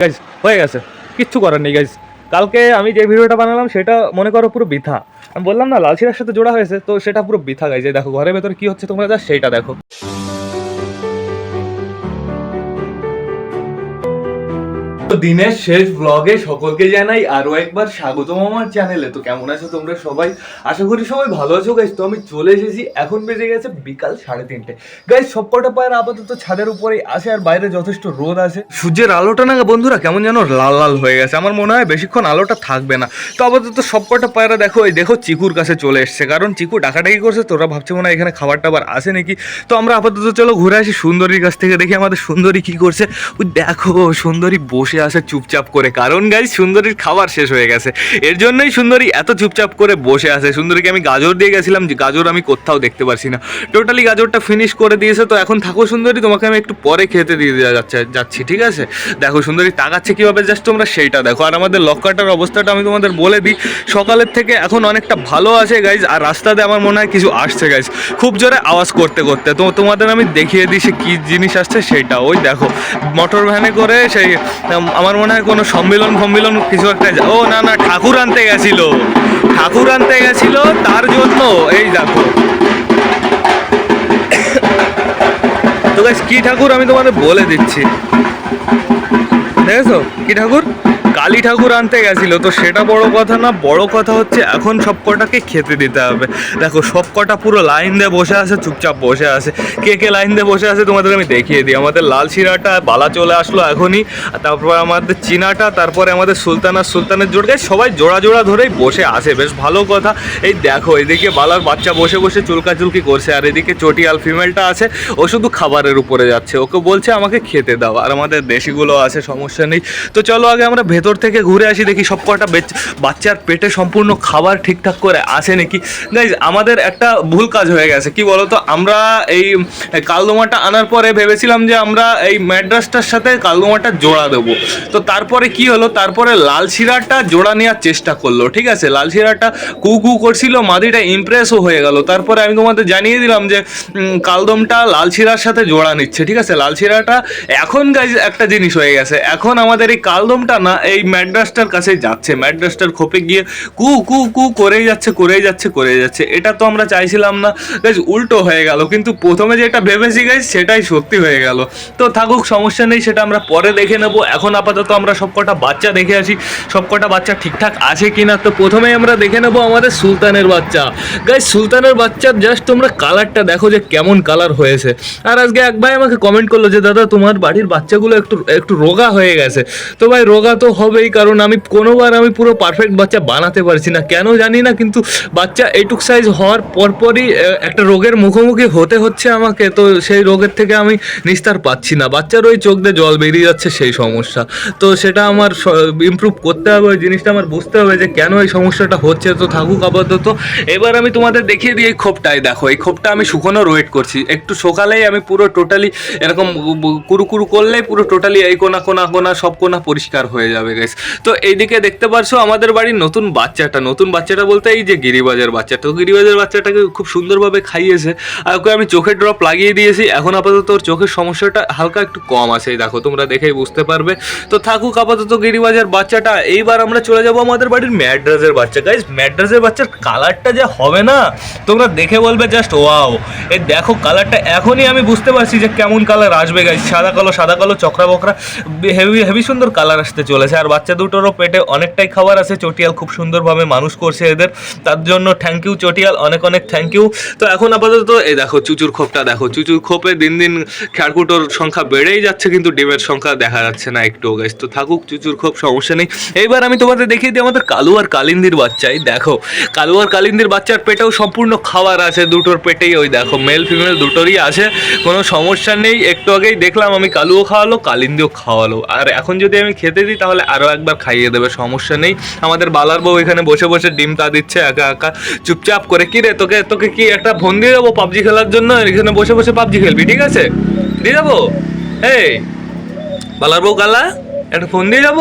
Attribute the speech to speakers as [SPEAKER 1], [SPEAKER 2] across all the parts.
[SPEAKER 1] Guys হয়ে গেছে। কিচ্ছু করার নেই গাইজ কালকে আমি যে ভিডিওটা বানালাম, সেটা মনে করো পুরো বৃথা। আমি বললাম না লালশিরার সাথে জোড়া হয়েছে, তো সেটা পুরো বৃথা গাইজ দেখো, ঘরের ভেতরে কি হচ্ছে তোমরা যা সেইটা দেখো। দিনের শেষ ব্লগে সকলকে জানাই আরও একবার স্বাগতম আমার চ্যানেলে তো কেমন আছো তোমরা সবাই? আশা করি সবাই ভালো আছো গাইজ তো আমি চলে এসেছি। এখন বেজে গেছে বিকাল সাড়ে তিনটে। গাইজ সবকটা পায়ের আপাতত ছাদের উপরেই আসে আর বাইরে যথেষ্ট রোদ আছে। সূর্যের আলোটা না বন্ধুরা, কেমন যেন লাল লাল হয়ে গেছে। আমার মনে হয় বেশিক্ষণ আলোটা থাকবে না। তো আপাতত সবকটা পায়রা দেখো, এই দেখো চিকুর কাছে চলে এসছে। কারণ চিকু ডাকাডাকি করছে, তোরা ভাবছে মনে হয় এখানে খাবার টাবার আসে নাকি? তো আমরা আপাতত চলো ঘুরে আসি সুন্দরীর কাছ থেকে, দেখি আমাদের সুন্দরী কি করছে। ওই দেখো, সুন্দরী বসে আছে চুপচাপ করে। কারণ গাই সুন্দরীর খাবার শেষ হয়ে গেছে। এর জন্যই সুন্দরী এত চুপচাপ করে বসে আছে। সুন্দরীকে আমি গাজর দিয়ে গেছিলাম, যে গাজর আমি কোথাও দেখতে পারছি না। টোটালি গাজরটা ফিনিশ করে দিয়েছে। তো এখন থাকো সুন্দরী, তোমাকে আমি একটু পরে খেতে দিয়ে দেওয়া যাচ্ছে, যাচ্ছি, ঠিক আছে? দেখো সুন্দরী তাকাচ্ছে কীভাবে জাস্ট তোমরা সেইটা দেখো। আর আমাদের লক্কাটার অবস্থাটা আমি তোমাদের বলে দিই। সকালের থেকে এখন অনেকটা ভালো আছে গাইজ আর রাস্তাতে আমার মনে হয় কিছু আসছে গাইজ খুব জোরে আওয়াজ করতে করতে। তো তোমাদের আমি দেখিয়ে দিই সে কী জিনিস আসছে সেইটা ওই দেখো মোটর ভ্যানে করে সেই আমার মনে হয় কোনো সম্মেলন ফম্মেলন কিছু একটা ও, না না, ঠাকুর আনতে গেছিল। ঠাকুর আনতে গেছিল, তার জন্য, এই দেখো। তো কি ঠাকুর আমি তোমাদের বলে দিচ্ছি? দেখেছ? কি ঠাকুর? কালী ঠাকুর আনতে গেছিল, তো সেটা বড় কথা না, বড় কথা হচ্ছে এখন সব কটাকে খেতে দিতে হবে। দেখো, সব কটা পুরো লাইন দিয়ে বসে আছে, চুপচাপ বসে আছে। কে কে লাইন দিয়ে বসে আছে তোমাদের আমি দেখিয়ে দিই। আমাদের লাল শিরাটা, বালা চলে আসলো এখনই তারপর আমাদের চীনাটা, তারপরে আমাদের সুলতানা, সুলতানের জোড়। সবাই জোড়া জোড়া ধরেই বসে আছে, বেশ ভালো কথা। এই দেখো, এদিকে বালার বাচ্চা বসে বসে চুলকাচুলকি করছে, আর এদিকে চটিয়াল ফিমেলটা আছে, ও শুধু খাবারের উপরে যাচ্ছে। ওকে বলছে আমাকে খেতে দাও, আর আমাদের দেশিগুলো আছে, সমস্যা নেই। তো চলো আগে আমরা ভেতর থেকে ঘুরে আসি, দেখি সব কটা বেচ- বাচ্চার পেটে সম্পূর্ণ খাবার ঠিকঠাক করে আসে নাকি? গাইজ আমাদের একটা ভুল কাজ হয়ে গেছে, কি বলতো? আমরা এই কালদোমাটা আনার পরে ভেবেছিলাম যে আমরা এই ম্যাড্রাসটার সাথে কালদোমাটা জোড়া দেবো। তো তারপরে কি হলো? তারপরে লাল শিরাটা জোড়া নেওয়ার চেষ্টা করল, ঠিক আছে? লাল শিরাটা কু কু করছিল, মাদিটা ইমপ্রেসও হয়ে গেল। তারপরে আমি তোমাদের জানিয়ে দিলাম যে কালদমটা লাল শিরার সাথে জোড়া নিচ্ছে, ঠিক আছে? লাল শিরাটা এখন গাইজ একটা জিনিস হয়ে গেছে। এখন আমাদের এই কালদমটা না এই ম্যাড্রাসটার কাছে যাচ্ছে। ম্যাড্রাসটার খোপে গিয়ে কু কু কু করেই যাচ্ছে করেই যাচ্ছে করেই যাচ্ছে। এটা তো আমরা চাইছিলাম না। গাইজ উল্টো হয়ে গেল। কিন্তু প্রথমে যেটা ভেবেছি গাইজ সেটাই সত্যি হয়ে গেল। তো থাকুক, সমস্যা নেই, সেটা আমরা পরে দেখে নেব। এখন আপাতত আমরা সবকটা বাচ্চা দেখে আসি। সবকটা বাচ্চা ঠিকঠাক আছে কি না তো প্রথমেই আমরা দেখে নেব আমাদের সুলতানের বাচ্চা। গাইজ সুলতানের বাচ্চার জাস্ট তোমরা কালারটা দেখো যে কেমন কালার হয়েছে। আর আজকে এক ভাই আমাকে কমেন্ট করল যে, দাদা, তোমার বাড়ির বাচ্চাগুলো একটু একটু রোগা হয়ে গেছে। তো ভাই, রোগা তো হবেই, কারণ আমি কোনোবার আমি পুরো পারফেক্ট বাচ্চা বানাতে পারছি না। কেন জানি না, কিন্তু বাচ্চা এইটুক সাইজ হওয়ার পরপরই একটা রোগের মুখোমুখি হতে হচ্ছে আমাকে, তো সেই রোগের থেকে আমি নিস্তার পাচ্ছি না। বাচ্চার ওই চোখ দিয়ে জল বেরিয়ে যাচ্ছে সেই সমস্যা। তো সেটা আমার ইমপ্রুভ করতে হবে, ওই জিনিসটা আমার বুঝতে হবে যে কেন এই সমস্যাটা হচ্ছে। তো থাকুক আপাতত। এবার আমি তোমাদের দেখিয়ে দিই এই খোপটাই। দেখো, এই খোপটা আমি শুকনোর ওয়েট করছি। একটু সকালেই আমি পুরো টোটালি এরকম কুরু কুরু করলেই পুরো টোটালি এই কোনা কোনা কোনা, সব কোনা পরিষ্কার হয়ে যাবে। গাইস তো এইদিকে দেখতে পারছ আমাদের বাড়ির নতুন বাচ্চাটা। নতুন বাচ্চাটা বলতে এই যে গিরিবাজার বাচ্চা তো গিরিবাজের বাচ্চাটাকে খুব সুন্দরভাবে খাইয়েছে। আর ওকে আমি চোখের ড্রপ লাগিয়ে দিয়েছি। এখন আপাতত ওর চোখের সমস্যাটা হালকা একটু কম আছে দেখো, তোমরা দেখেই বুঝতে পারবে। তো থাকুক আপাতত গিরিবাজার বাচ্চাটা। এইবার আমরা চলে যাব আমাদের বাড়ির ম্যাড্রাসের বাচ্চা। গাইস ম্যাড্রাসের বাচ্চার কালারটা যা হবে না, তোমরা দেখে বলবে জাস্ট ওয়াও এই দেখো কালারটা এখনই আমি বুঝতে পারছি যে কেমন কালার আসবে গাইস সাদা কালো সাদা কালো, চকরা বকরা। হেভি হেভি সুন্দর কালার আসতে চলেছে। আর বাচ্চা দুটোরও পেটে অনেকটাই খাবার আছে। চটিয়াল খুব সুন্দরভাবে মানুষ করছে এদের। তার জন্য থ্যাংক ইউ চটিয়াল, অনেক অনেক থ্যাংক ইউ তো এখন আপাতত এই দেখো, চুচুর খোপটা দেখো। চুচুর খোপে দিন দিন খ্যাড়কুটোর সংখ্যা বেড়েই যাচ্ছে, কিন্তু ডিমের সংখ্যা দেখা যাচ্ছে না একটু গাইস তো থাকুক, চুচুর খোপ, সমস্যা নেই। এইবার আমি তোমাদের দেখিয়ে দিই আমাদের কালু আর কালিন্দির বাচ্চাই। দেখো, কালু আর কালিন্দির বাচ্চার পেটেও সম্পূর্ণ খাবার আছে, দুটোর পেটেই ওই দেখো মেল ফিমেল দুটোরই আছে, কোনো সমস্যা নেই। একটু আগেই দেখলাম আমি কালুও খাওয়ালো, কালিন্দিও খাওয়ালো। আর এখন যদি আমি খেতে দিই, তাহলে আরও একবার খাইয়ে দেবে, সমস্যা নেই। আমাদের বালার বউ এখানে বসে বসে ডিম তা দিচ্ছে, একা একা চুপচাপ করে। কি রে, তোকে তোকে কি একটা ফোন দিয়ে দেবো পাবজি খেলার জন্য? এখানে বসে বসে পাবজি খেলবি, ঠিক আছে? দিয়ে দেবো? এই, বালার বউ গালা একটা ফোন দিয়ে যাব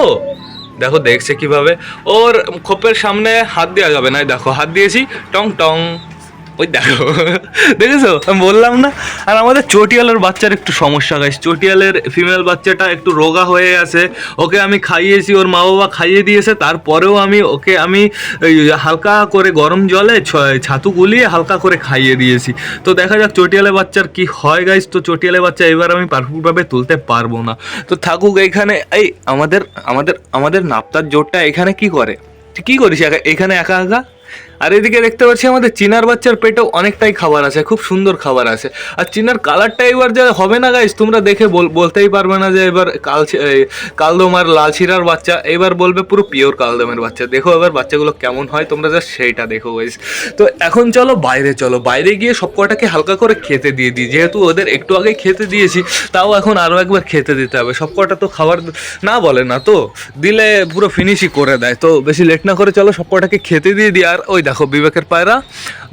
[SPEAKER 1] দেখো, দেখছে কীভাবে। ওর খোপের সামনে হাত দেওয়া যাবে না দেখো, হাত দিয়েছি, টং টং। ওই দেখো, দেখেছ? আমি বললাম না। আর আমাদের চটিয়ালের বাচ্চার একটু সমস্যা গাইস চটিয়ালের ফিমেল বাচ্চাটা একটু রোগা হয়ে আছে। ওকে আমি খাইয়েছি, ওর মা বাবা খাইয়ে দিয়েছে। তারপরেও আমি ওকে আমি হালকা করে গরম জলে ছাতু গুলিয়ে হালকা করে খাইয়ে দিয়েছি। তো দেখা যাক চটিয়ালের বাচ্চার কি হয় গাইস তো চটিয়ালের বাচ্চা এবার আমি পারফেক্টভাবে তুলতে পারব না। তো থাকুক এইখানে, এই আমাদের আমাদের আমাদের নাপ্তার জোরটা এখানে কি করে? কি করিস এখানে একা একা? আর এদিকে দেখতে পাচ্ছি আমাদের চিনার বাচ্চার পেটেও অনেকটাই খাবার আছে, খুব সুন্দর খাবার আছে। আর চিনার কালারটা এবার যা হবে না গাইস তোমরা দেখে বল- বলতেই পারবে না যে এবার কাল কালদম আর লাল ছিরার বাচ্চা, এবার বলবে পুরো পিওর কালদমের বাচ্চা। দেখো এবার বাচ্চাগুলো কেমন হয়, তোমরা যা সেইটা দেখো গাইস তো এখন চলো বাইরে চলো। বাইরে গিয়ে সব কটাকে হালকা করে খেতে দিয়ে দিই। যেহেতু ওদের একটু আগে খেতে দিয়েছি, তাও এখন আরও একবার খেতে দিতে হবে। সব কটা তো খাবার না বলে না তো, দিলে পুরো ফিনিশই করে দেয়। তো বেশি লেট না করে চলো সব কটাকে খেতে দিয়ে দিই। আর ওই দেখো বিবেকের পায়রা,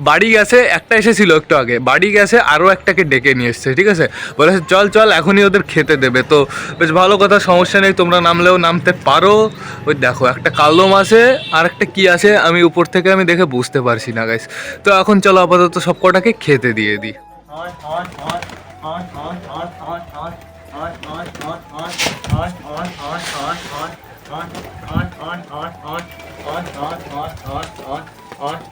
[SPEAKER 1] বাড়ি গেছে, একটা এসেছিল একটু আগে, বাড়ি গেছে আরও একটাকে ডেকে নিয়ে এসছে, ঠিক আছে? বলেছে চল চল, এখনই ওদের খেতে দেবে। তো বেশ ভালো কথা, সমস্যা নেই, তোমরা নামলেও নামতে পারো। ওই দেখো, একটা কালদম আছে, আর একটা কী আছে, আমি উপর থেকে আমি দেখে বুঝতে পারছি না গাইস তো এখন চলো আপাতত সব কটাকে খেতে দিয়ে দিই। Guys,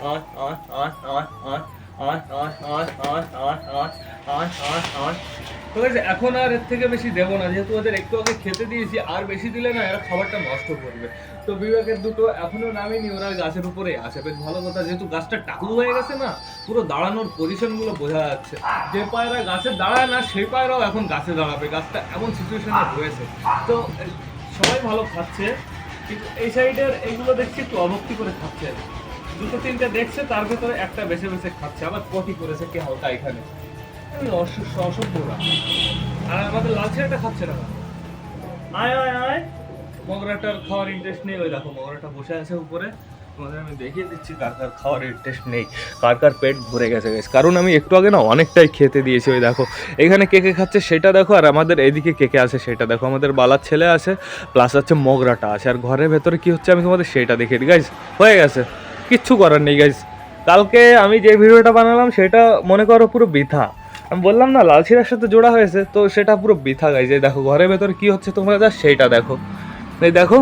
[SPEAKER 1] এখন আর এর থেকে বেশি দেবো না। যেহেতু ওদের একটু আগে খেতে দিয়েছি আর বেশি দিলে না এরা খাবারটা নষ্ট করবে। তো বিবেকের দুটো এখনও নামেনি ওরা গাছের উপরে আছে। বেশ ভালো কথা যেহেতু গাছটা টাকু হয়ে গেছে না পুরো দাঁড়ানোর পজিশনগুলো বোঝা যাচ্ছে। যে পায়রা গাছে দাঁড়ায় না সেই পায়রাও এখন গাছে দাঁড়াবে। গাছটা এমন সিচুয়েশনে রয়েছে। তো সবাই ভালো খাচ্ছে কিন্তু এই সাইডের এইগুলো দেখছি একটু অভক্তি করে খাচ্ছে দুটো তিনটে দেখছে, তার ভেতরে একটা বেছে বেছে খাচ্ছে, আবার পটি করেছে কে হালকা এখানে। আর আমাদের লাল ছেলেটা খাচ্ছে না। আয় আয় আয়। মগরাটার খাওয়ার ইন্টারেস্ট নেই। ওই দেখো, মগরাটা বসে আছে উপরে। আমি দেখিয়ে দিচ্ছি ইন্টারেস্ট নেই পেট ভরে গেছে গেছে কারণ আমি একটু আগে না অনেকটাই খেতে দিয়েছি, ওই দেখো। এখানে কে কে খাচ্ছে সেটা দেখো, আর আমাদের এদিকে কে কে আছে সেটা দেখো। আমাদের বালার ছেলে আছে প্লাস হচ্ছে মগরাটা আছে। আর ঘরের ভেতরে কি হচ্ছে, আমি তোমাদের সেটা দেখিয়ে দিই। গাইজ হয়ে গেছে। কিচ্ছু করার নেই গাইজ কালকে আমি যে ভিডিওটা বানালাম, সেটা মনে করো পুরো বৃথা। আমি বললাম না, লাল শিরার সাথে জোড়া হয়েছে, তো সেটা পুরো বৃথা গাইজ এই দেখো, ঘরের ভেতর কী হচ্ছে তোমরা যা সেইটা দেখো। এই দেখো,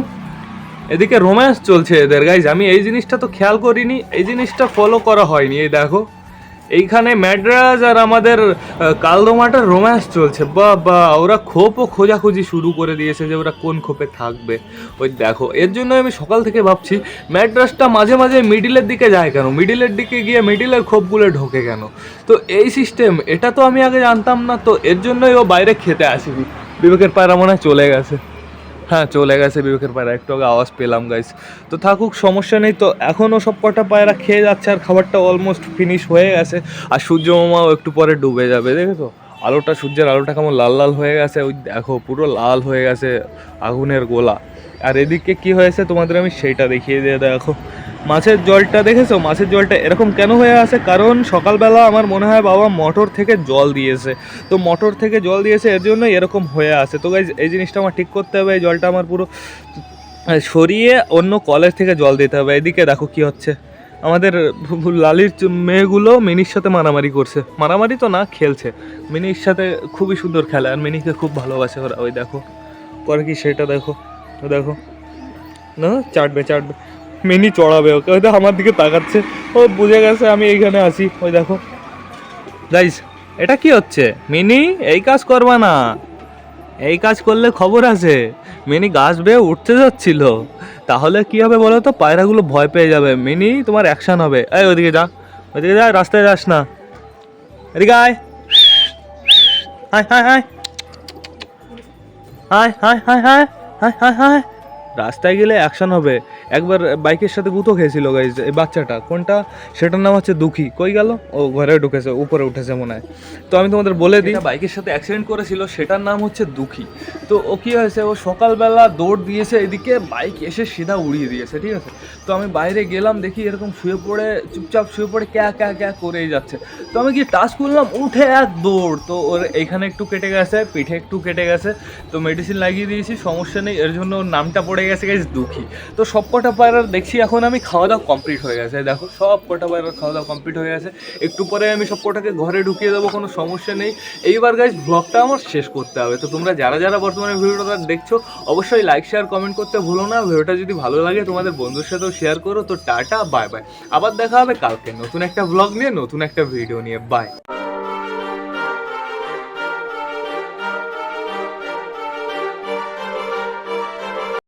[SPEAKER 1] এদিকে রোম্যান্স চলছে এদের গাইজ আমি এই জিনিসটা তো খেয়াল করিনি, এই জিনিসটা ফলো করা হয়নি, এই দেখো। এইখানে ম্যাড্রাস আর আমাদের কালদোমাটার রোম্যান্স চলছে। বা বা ওরা খোপও খোঁজাখুঁজি শুরু করে দিয়েছে যে ওরা কোন খোপে থাকবে। ওই দেখো, এর জন্য আমি সকাল থেকে ভাবছি ম্যাড্রাসটা মাঝে মাঝে মিডিলের দিকে যায় কেন? মিডিলের দিকে গিয়ে মিডিলের খোপগুলো ঢোকে কেন? তো এই সিস্টেম এটা তো আমি আগে জানতাম না, তো এর জন্যই ও বাইরে খেতে আসিনি। বিবেকের পায়রা মনে চলে গেছে। হ্যাঁ চলে গেছে বিবেকের পায়রা একটু আগে আওয়াজ পেলাম গাইস তো থাকুক, সমস্যা নেই। তো এখনও সব কটা পায়রা খেয়ে যাচ্ছে আর খাবারটা অলমোস্ট ফিনিশ হয়ে গেছে। আর সূর্য মামাও একটু পরে ডুবে যাবে, দেখেছ? আলোটা, সূর্যের আলোটা কেমন লাল লাল হয়ে গেছে, ওই দেখো, পুরো লাল হয়ে গেছে আগুনের গোলা। আর এদিকে কি হয়েছে তোমাদের আমি সেইটা দেখিয়ে দিয়ে দেখো। মাছের জলটা দেখেছ? মাছের জলটা এরকম কেন হয়ে আছে? কারণ সকালবেলা আমার মনে হয় বাবা মোটর থেকে জল দিয়েছে। তো মোটর থেকে জল দিয়েছে, এর জন্য এরকম হয়ে আছে। তো গাইজ এই জিনিসটা আমার ঠিক করতে হবে, এই জলটা আমার পুরো সরিয়ে অন্য কলের থেকে জল দিতে হবে। এদিকে দেখো কি হচ্ছে। আমাদের লালির মেয়েগুলো মিনির সাথে মারামারি করছে। মারামারি তো না, খেলছে। মিনির সাথে খুবই সুন্দর খেলে, আর মিনিকে খুব ভালোবাসে ওরা। ওই দেখো, পরে কি সেটা দেখো দেখো। না, চাটবে চাটবে। মিনি চড়াবে ওকে, ওই আমার দিকে তাকাচ্ছে। ও বুঝে গেছে, আমি এইখানে আছি। ওই দেখো। গাইস এটা কি হচ্ছে? মিনি, এই কাজ করবা না। এই কাজ করলে খবর আছে। মিনি গাছ বেয়ে উঠতে যাচ্ছিল। তাহলে কি হবে বলো তো? পায়রাগুলো ভয় পেয়ে যাবে। মিনি, তোমার অ্যাকশান হবে। এই ওদিকে যা। ওদিকে যা, রাস্তায় যাস না। এদিকে আয়। হাই হাই হাই হাই হাই হাই হাই হাই হাই হাই রাস্তায় গেলে অ্যাকশন হবে। একবার বাইকের সাথে গুঁতো খেয়েছিল গাইজ এই বাচ্চাটা। কোনটা? সেটার নাম হচ্ছে দুঃখী। কই গেল? ও ঘরে ঢুকেছে, উপরে উঠেছে মনে হয়। তো আমি তোমাদের বলে দিই বাইকের সাথে অ্যাক্সিডেন্ট করেছিল, সেটার নাম হচ্ছে দুঃখী। তো ও কী হয়েছে? ও সকালবেলা দৌড় দিয়েছে এদিকে, বাইক এসে সিধা উড়িয়ে দিয়েছে, ঠিক আছে? তো আমি বাইরে গেলাম, দেখি এরকম শুয়ে পড়ে, চুপচাপ শুয়ে পড়ে, ক্যা ক্যা ক্যা করেই যাচ্ছে। তো আমি কি টাচ করলাম, উঠে এক দৌড়। তো ওর এইখানে একটু কেটে গেছে, পিঠে একটু কেটে গেছে। তো মেডিসিন লাগিয়ে দিয়েছি, সমস্যা নেই, এর জন্য ওর নামটা পড়ে পড়ে গেছে গাইজ দুঃখী। তো সব কটা পায়রার দেখছি এখন আমি, খাওয়া দাওয়া কমপ্লিট হয়ে গেছে, দেখো। সব কটা পায়রার খাওয়া দাওয়া কমপ্লিট হয়ে গেছে। একটু পরে আমি সব কটাকে ঘরে ঢুকিয়ে দেবো, কোনো সমস্যা নেই। এইবার গাইজ ব্লগটা আমার শেষ করতে হবে। তো তোমরা যারা যারা বর্তমানে ভিডিওটা দেখছ, অবশ্যই লাইক শেয়ার কমেন্ট করতে ভুলো না। ভিডিওটা যদি ভালো লাগে, তোমাদের বন্ধুর সাথেও শেয়ার করো। তো টাটা বাই বাই আবার দেখা হবে কালকে নতুন একটা ব্লগ নিয়ে, নতুন একটা ভিডিও নিয়ে। বাই